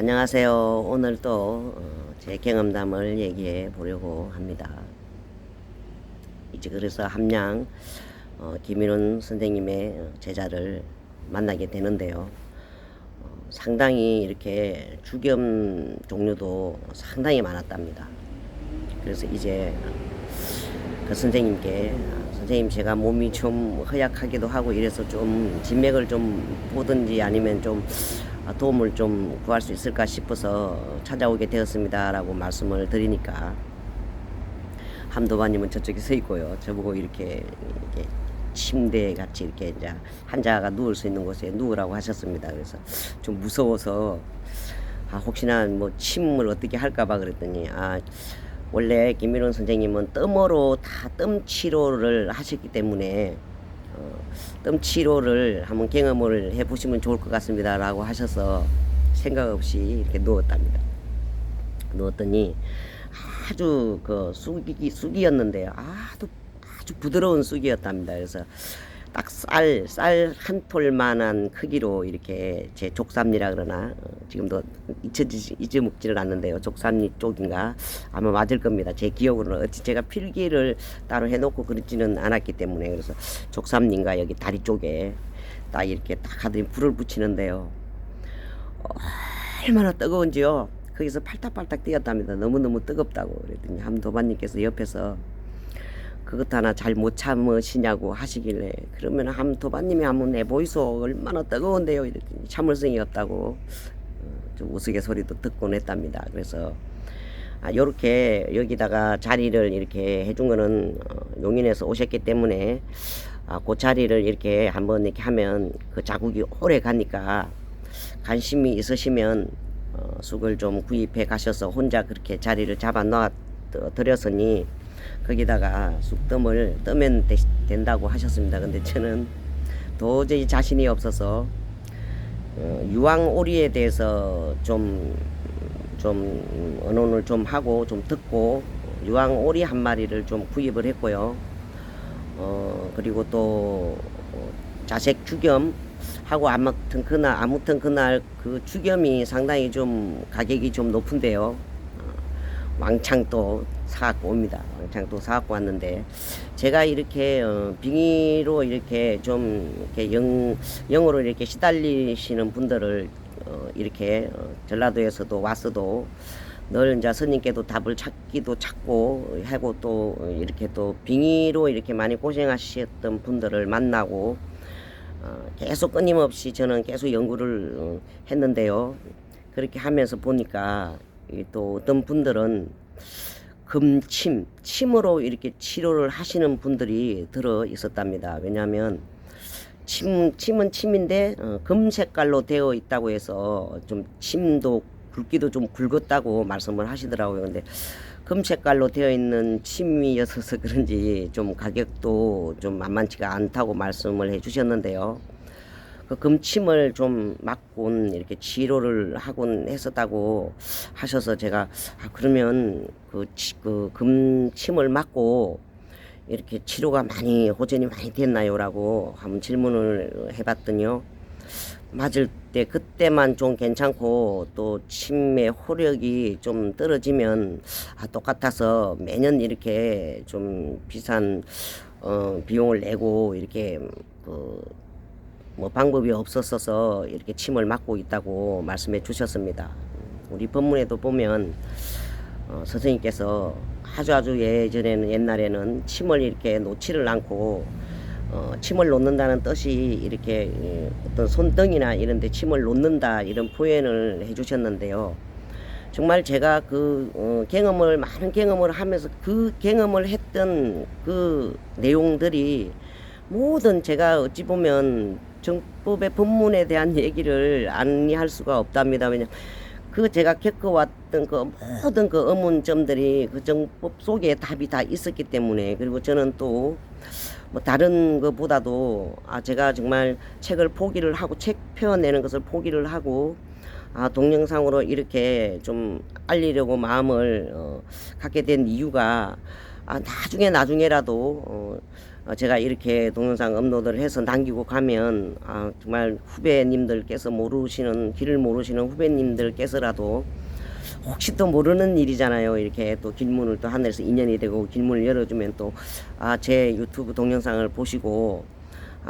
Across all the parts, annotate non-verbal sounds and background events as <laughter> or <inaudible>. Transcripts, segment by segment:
안녕하세요. 오늘 또 어, 제 경험담을 얘기해 보려고 합니다. 이제 그래서 함양 어, 김인훈 선생님의 제자를 만나게 되는데요. 어, 상당히 이렇게 주겸 종류도 상당히 많았답니다. 그래서 이제 그 선생님께 아, 선생님 제가 몸이 좀 허약하기도 하고 이래서 좀 진맥을 좀 보든지 아니면 좀 아, 도움을 좀 구할 수 있을까 싶어서 찾아오게 되었습니다라고 말씀을 드리니까 함도바님은 저쪽에 서 있고요. 저보고 이렇게, 이렇게 침대 같이 이렇게 이제 환자가 누울 수 있는 곳에 누우라고 하셨습니다. 그래서 좀 무서워서 아, 혹시나 뭐 침을 어떻게 할까봐 그랬더니 아 원래 김민원 선생님은 뜸으로 다 뜸 치료를 하셨기 때문에 어, 뜸 치료를 한번 경험을 해보시면 좋을 것 같습니다라고 하셔서 생각 없이 이렇게 누웠답니다. 누웠더니 아주 그 쑥이 쑥이었는데요. 아주 아주 부드러운 쑥이었답니다. 그래서 딱 쌀 쌀 한 톨만한 크기로 이렇게 제 족삼리라 그러나 어, 지금도 잊혀지 잊어먹지를 않는데요. 족삼리 쪽인가 아마 맞을 겁니다. 제 기억으로는 어찌 제가 필기를 따로 해놓고 그러지는 않았기 때문에 그래서 족삼리인가 여기 다리 쪽에 딱 이렇게 딱 하더니 불을 붙이는데요. 어, 얼마나 뜨거운지요. 거기서 팔딱팔딱 뛰었답니다. 너무너무 뜨겁다고 그랬더니 함 도반님께서 옆에서 그것 하나 잘 못 참으시냐고 하시길래 그러면 함도반님이 한번 내보이소. 얼마나 뜨거운데요? 이랬더니 참을성이 없다고. 어, 좀 우스개 소리도 듣곤 했답니다. 그래서 아, 요렇게 여기다가 자리를 이렇게 해준 거는 어, 용인에서 오셨기 때문에 아, 그 자리를 이렇게 한번 이렇게 하면 그 자국이 오래 가니까 관심이 있으시면 어, 쑥을 좀 구입해 가셔서 혼자 그렇게 자리를 잡아 놔 드렸으니 거기다가 쑥뜸을 뜨면 되, 된다고 하셨습니다. 근데 저는 도저히 자신이 없어서 어, 유황오리에 대해서 좀, 좀 언론을 좀 하고 좀 듣고 유황오리 한 마리를 좀 구입을 했고요. 어, 그리고 또 어, 자색 주겸 하고 아무튼 그날 아무튼 그날 그 주겸이 상당히 좀 가격이 좀 높은데요. 어, 왕창도 사갖고 옵니다. 왕창도 사갖고 왔는데 제가 이렇게 어, 빙의로 이렇게 좀 이렇게 영 영으로 이렇게 시달리시는 분들을 어, 이렇게 어, 전라도에서도 왔어도 늘 이제 스님께도 답을 찾기도 찾고 하고 또 이렇게 또 빙의로 이렇게 많이 고생하셨던 분들을 만나고 어, 계속 끊임없이 저는 계속 연구를 어, 했는데요. 그렇게 하면서 보니까 이또 어떤 분들은 금침, 침으로 이렇게 치료를 하시는 분들이 들어 있었답니다. 왜냐하면 침, 침은 침인데 어, 금 색깔로 되어 있다고 해서 좀 침도 굵기도 좀 굵었다고 말씀을 하시더라고요. 근데 금 색깔로 되어 있는 침이어서 그런지 좀 가격도 좀 만만치가 않다고 말씀을 해 주셨는데요. 그 금침을 좀 맞곤 이렇게 치료를 하곤 했었다고 하셔서 제가 아 그러면 그, 치, 그 금침을 맞고 이렇게 치료가 많이 호전이 많이 됐나요라고 한번 질문을 해봤더니요. 맞을 때 그때만 좀 괜찮고 또 침의 호력이 좀 떨어지면 아 똑같아서 매년 이렇게 좀 비싼 어 비용을 내고 이렇게 그 뭐 방법이 없었어서 이렇게 침을 맞고 있다고 말씀해 주셨습니다. 우리 법문에도 보면 어, 선생님께서 아주 아주 예전에는 옛날에는 침을 이렇게 놓지를 않고 어, 침을 놓는다는 뜻이 이렇게 예, 어떤 손등이나 이런 데 침을 놓는다 이런 표현을 해 주셨는데요. 정말 제가 그 어, 경험을 많은 경험을 하면서 그 경험을 했던 그 내용들이 모든 제가 어찌 보면 정법의 법문에 대한 얘기를 아니할 수가 없답니다. 왜냐 그 제가 겪어왔던 그 모든 그 의문점들이 그 정법 속에 답이 다 있었기 때문에 그리고 저는 또 뭐 다른 것보다도 아 제가 정말 책을 포기를 하고 책 펴내는 것을 포기를 하고 아 동영상으로 이렇게 좀 알리려고 마음을 어, 갖게 된 이유가 아 나중에 나중에라도 어, 어, 제가 이렇게 동영상 업로드를 해서 남기고 가면 아, 정말 후배님들께서 모르시는 길을 모르시는 후배님들께서라도 혹시 또 모르는 일이잖아요. 이렇게 또 길문을 또 하늘에서 인연이 되고 길문을 열어주면 또 아 제 유튜브 동영상을 보시고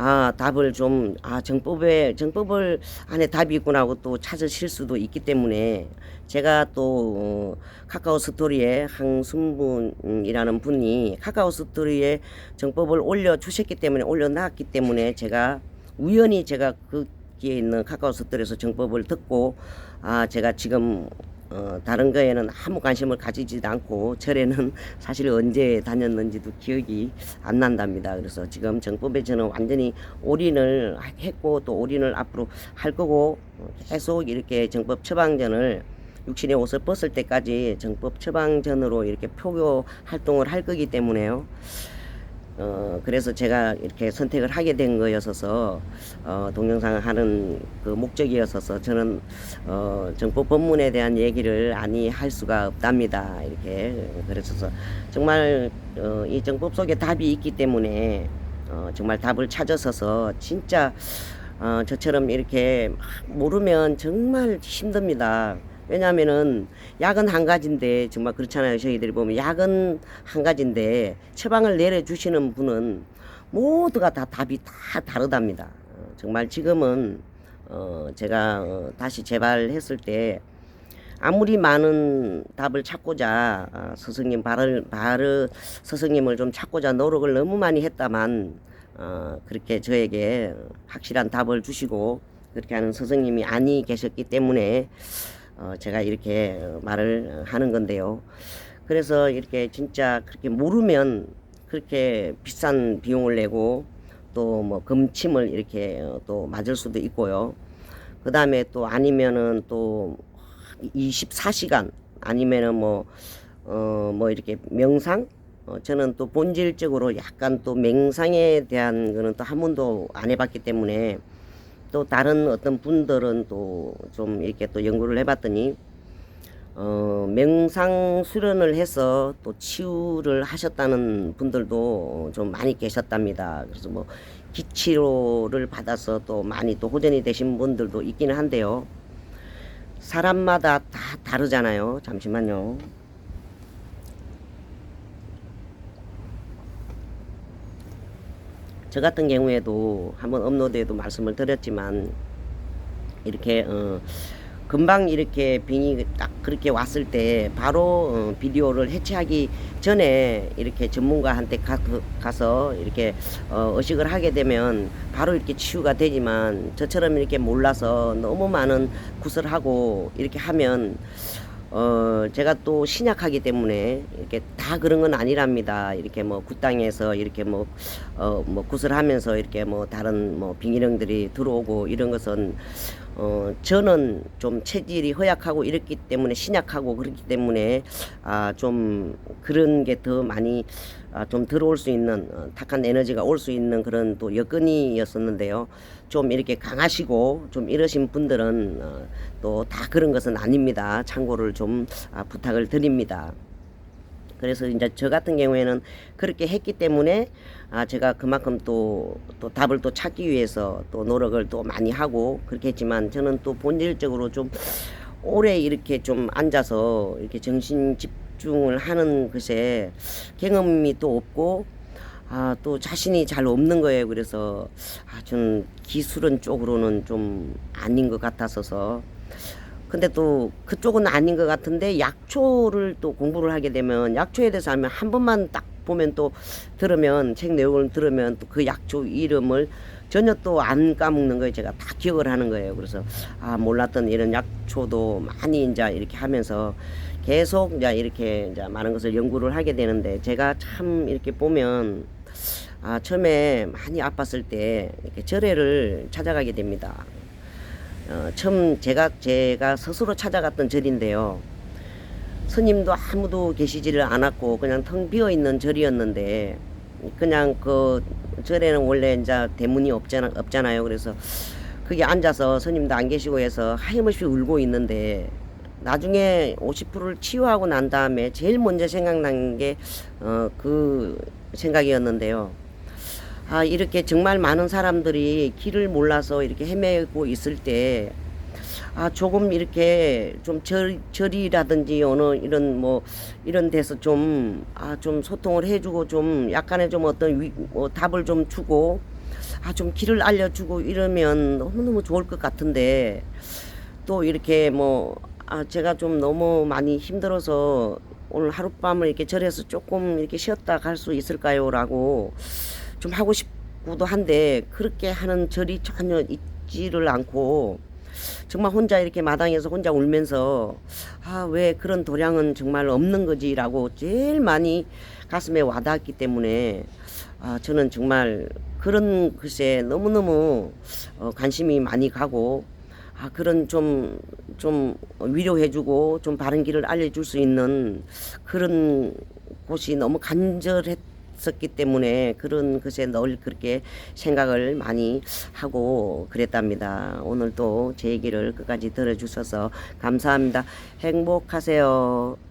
아 답을 좀 아 정법에 정법을 안에 답이 있구나 하고 또 찾으실 수도 있기 때문에 제가 또 어, 카카오 스토리에 항순분이라는 분이 카카오 스토리에 정법을 올려 주셨기 때문에 올려놨기 때문에 제가 우연히 제가 거기에 있는 카카오 스토리에서 정법을 듣고 아 제가 지금 어, 다른 거에는 아무 관심을 가지지도 않고 절에는 <laughs> 사실 언제 다녔는지도 기억이 안 난답니다. 그래서 지금 정법에 저는 완전히 올인을 했고 또 올인을 앞으로 할 거고 어, 계속 이렇게 정법 처방전을 육신의 옷을 벗을 때까지 정법 처방전으로 이렇게 표교 활동을 할 거기 때문에요. 어, 그래서 제가 이렇게 선택을 하게 된 거였어서, 어, 동영상을 하는 그 목적이었어서 저는, 어, 정법 법문에 대한 얘기를 아니 할 수가 없답니다. 이렇게. 그래서 정말, 어, 이 정법 속에 답이 있기 때문에, 어, 정말 답을 찾아서서 진짜, 어, 저처럼 이렇게 막 모르면 정말 힘듭니다. 왜냐하면은 약은 한 가지인데 정말 그렇잖아요. 저희들이 보면 약은 한 가지인데 처방을 내려주시는 분은 모두가 다 답이 다 다르답니다. 어, 정말 지금은 어, 제가 어, 다시 재발했을 때 아무리 많은 답을 찾고자 아, 스승님 바를 바르 스승님을 좀 찾고자 노력을 너무 많이 했다만 어, 그렇게 저에게 확실한 답을 주시고 그렇게 하는 스승님이 아니 계셨기 때문에 어, 제가 이렇게 어, 말을 하는 건데요. 그래서 이렇게 진짜 그렇게 모르면 그렇게 비싼 비용을 내고 또 뭐 금침을 이렇게 어, 또 맞을 수도 있고요. 그 다음에 또 아니면은 또 24시간 아니면은 뭐, 어, 뭐 이렇게 명상? 어, 저는 또 본질적으로 약간 또 맹상에 대한 거는 또 한 번도 안 해봤기 때문에 또 다른 어떤 분들은 또 좀 이렇게 또 연구를 해봤더니 어, 명상 수련을 해서 또 치유를 하셨다는 분들도 좀 많이 계셨답니다. 그래서 뭐 기치료를 받아서 또 많이 또 호전이 되신 분들도 있기는 한데요. 사람마다 다 다르잖아요. 잠시만요. 저 같은 경우에도 한번 업로드에도 말씀을 드렸지만 이렇게 어 금방 이렇게 빙이 딱 그렇게 왔을 때 바로 어 비디오를 해체하기 전에 이렇게 전문가한테 가, 그, 가서 이렇게 어 의식을 하게 되면 바로 이렇게 치유가 되지만 저처럼 이렇게 몰라서 너무 많은 굿을 하고 이렇게 하면 어, 제가 또 신약하기 때문에 이렇게 다 그런 건 아니랍니다. 이렇게 뭐 굿당에서 이렇게 뭐, 어, 뭐 굿을 하면서 이렇게 뭐 다른 뭐 빙의령들이 들어오고 이런 것은 어, 저는 좀 체질이 허약하고 이렇기 때문에 신약하고 그렇기 때문에 아, 좀 그런 게 더 많이 아, 좀 들어올 수 있는 어, 탁한 에너지가 올 수 있는 그런 또 여건이었었는데요. 좀 이렇게 강하시고 좀 이러신 분들은 어, 또다 그런 것은 아닙니다. 참고를 좀 아, 부탁을 드립니다. 그래서 이제 저 같은 경우에는 그렇게 했기 때문에 아 제가 그만큼 또 또 답을 또 찾기 위해서 또 노력을 또 많이 하고 그렇게 했지만 저는 또 본질적으로 좀 오래 이렇게 좀 앉아서 이렇게 정신 집중을 하는 것에 경험이 또 없고 아 또 자신이 잘 없는 거예요. 그래서 아 저는 기술은 쪽으로는 좀 아닌 것 같았어서 근데 또 그쪽은 아닌 것 같은데 약초를 또 공부를 하게 되면 약초에 대해서 하면 한 번만 딱 보면 또 들으면 책 내용을 들으면 또 그 약초 이름을 전혀 또 안 까먹는 거예요. 제가 다 기억을 하는 거예요. 그래서 아 몰랐던 이런 약초도 많이 이제 이렇게 하면서 계속 이제 이렇게 이제 많은 것을 연구를 하게 되는데 제가 참 이렇게 보면 아 처음에 많이 아팠을 때 이렇게 절에를 찾아가게 됩니다. 어, 처음 제가 제가 스스로 찾아갔던 절인데요. 스님도 아무도 계시지를 않았고 그냥 텅 비어 있는 절이었는데 그냥 그 절에는 원래 이제 대문이 없잖아 없잖아요. 그래서 거기 앉아서 스님도 안 계시고 해서 하염없이 울고 있는데 나중에 50%를 치유하고 난 다음에 제일 먼저 생각난 게 어 그 생각이었는데요. 아, 이렇게 정말 많은 사람들이 길을 몰라서 이렇게 헤매고 있을 때, 아, 조금 이렇게 좀 절, 절이라든지 어느 이런 뭐, 이런 데서 좀, 아, 좀 소통을 해주고 좀 약간의 좀 어떤 위, 뭐 답을 좀 주고, 아, 좀 길을 알려주고 이러면 너무너무 좋을 것 같은데, 또 이렇게 뭐, 아, 제가 좀 너무 많이 힘들어서 오늘 하룻밤을 이렇게 절에서 조금 이렇게 쉬었다 갈 수 있을까요? 라고 좀 하고 싶고도 한데, 그렇게 하는 절이 전혀 있지를 않고, 정말 혼자 이렇게 마당에서 혼자 울면서, 아, 왜 그런 도량은 정말 없는 거지라고 제일 많이 가슴에 와닿았기 때문에, 아, 저는 정말 그런 글쎄 너무너무 어, 관심이 많이 가고, 아, 그런 좀, 좀 위로해주고 좀 바른 길을 알려줄 수 있는 그런 곳이 너무 간절했 었기 때문에 그런 것에 늘 그렇게 생각을 많이 하고 그랬답니다. 오늘도 제 얘기를 끝까지 들어주셔서 감사합니다. 행복하세요.